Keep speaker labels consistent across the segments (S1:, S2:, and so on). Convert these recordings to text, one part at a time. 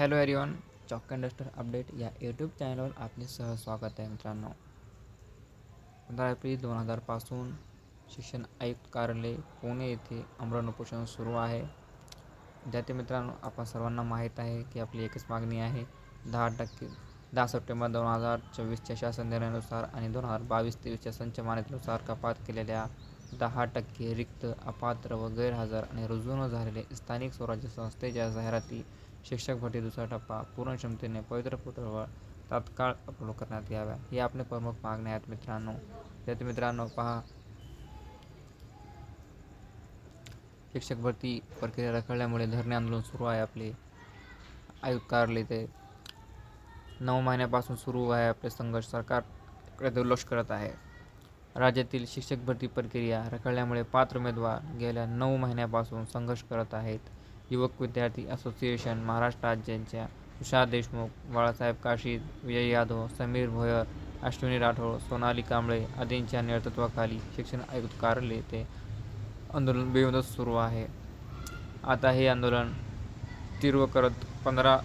S1: Hello एरियन चॉक and update या यूट्यूब चॅनलवर आपले सह स्वागत आहे मित्रांनो. पंधरा एप्रिल दोन हजारपासून शिक्षण आयुक्त कार्यालय पुणे येथे अमरण उपोषण सुरू आहे. विद्यार्थी मित्रांनो आपण सर्वांना माहीत आहे की आपली एकच मागणी आहे. दहा टक्के दहा सप्टेंबर दोन हजार चोवीसच्या शासन निर्णयानुसार आणि दोन हजार बावीस तेवीसच्या संच मान्यतेनुसार कपात केलेल्या दहा टक्के रिक्त अपात्र व गैरहजर आणि रुजू न झालेले स्थानिक स्वराज्य संस्थेच्या जाहिराती शिक्षक भरती दुसरा टप्पा पूर्ण क्षमतेने पवित्र पोर्टलवर तात्काळ अपलोड करण्यात याव्या. ही आपले प्रमुख मागण्या आहेत मित्रांनो. त्यात मित्रांनो पहा. शिक्षक भरती प्रक्रिया रखडल्यामुळे धरणे आंदोलन सुरू आहे. आपले आयुक्त कार्यालय ते नऊ महिन्यापासून सुरू आहे. आपले संघर्ष सरकारकडे दुर्लक्ष करत आहे. राज्यातील शिक्षक भरती प्रक्रिया रखडल्यामुळे पात्र उमेदवार गेल्या नऊ महिन्यापासून संघर्ष करत आहेत. युवक विद्यार्थी असोसिएशन महाराष्ट्र राज्यांच्या तुषार देशमुख बाळासाहेब काशीद विजय यादव समीर भोयर अश्विनी राठोड सोनाली कांबळे आदींच्या नेतृत्वाखाली शिक्षण आयुक्त कार्यालय येथे आंदोलन बेमुदत सुरू आहे. आता हे आंदोलन तीव्र करत पंधरा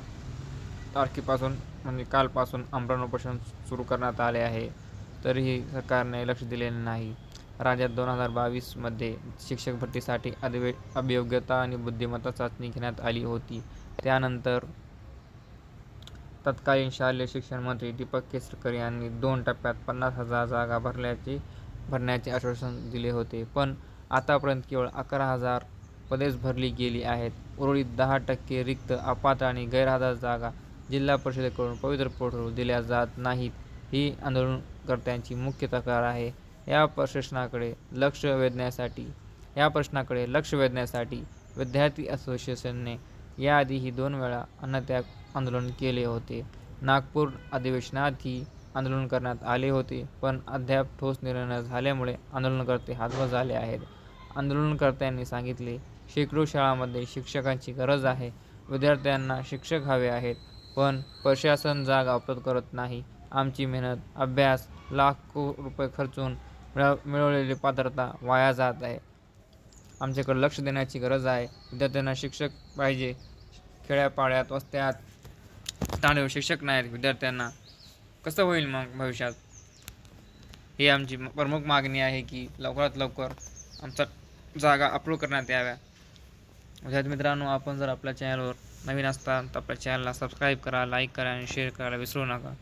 S1: तारखेपासून म्हणजे कालपासून आमरण उपोषण सुरू करण्यात आले आहे. तरीही सरकारने लक्ष दिलेले नाही. राज्यात दोन हजार बावीसमध्ये शिक्षक भरतीसाठी अदिवे अभियोग्यता आणि बुद्धिमत्ता चाचणी घेण्यात आली होती. त्यानंतर तत्कालीन शालेय शिक्षण मंत्री दीपक केसरकर यांनी दोन टप्प्यात पन्नास हजार जागा भरल्याचे भरण्याचे आश्वासन दिले होते. पण आतापर्यंत केवळ अकरा हजार पदेच भरली गेली आहेत. उर्वरित दहा टक्के रिक्त अपात्र आणि गैरहजर जागा जिल्हा परिषदेकडून पवित्र पोर्टल दिल्या जात नाहीत. ही आंदोलन आंदोलनकर्त्यांची मुख्य तक्रार आहे. या प्रश्नाकडे लक्ष वेधण्यासाठी या प्रश्नाकडे लक्ष वेधण्यासाठी विद्यार्थी असोसिएशनने याआधीही दोन वेळा अन्नत्याग आंदोलन केले होते. नागपूर अधिवेशनातही आंदोलन करण्यात आले होते पण अद्याप ठोस निर्णय झाल्यामुळे आंदोलनकर्ते हातवर झाले आहेत. आंदोलनकर्त्यांनी सांगितले शेकडो शाळांमध्ये शिक्षकांची गरज आहे. विद्यार्थ्यांना शिक्षक हवे आहेत पण प्रशासन जागा उपलब्ध करत नाही. आमची मेहनत अभ्यास लाखो रुपये खर्चून मिळव मिळवलेली पात्रता वाया जात आहे. आमच्याकडे लक्ष देण्याची गरज आहे. विद्यार्थ्यांना शिक्षक पाहिजे. खेड्यापाड्यात वस्त्यात तांडव शिक्षक नाहीत विद्यार्थ्यांना. कसं होईल मग भविष्यात? ही आमची म- प्रमुख मागणी आहे की लवकरात लवकर आमचा जागा अपलोड करण्यात याव्या. विद्यार्थी मित्रांनो आपण जर आपल्या चॅनलवर नवीन असता तर आपल्या चॅनलला सबस्क्राईब करा लाईक करा आणि शेअर करायला विसरू नका.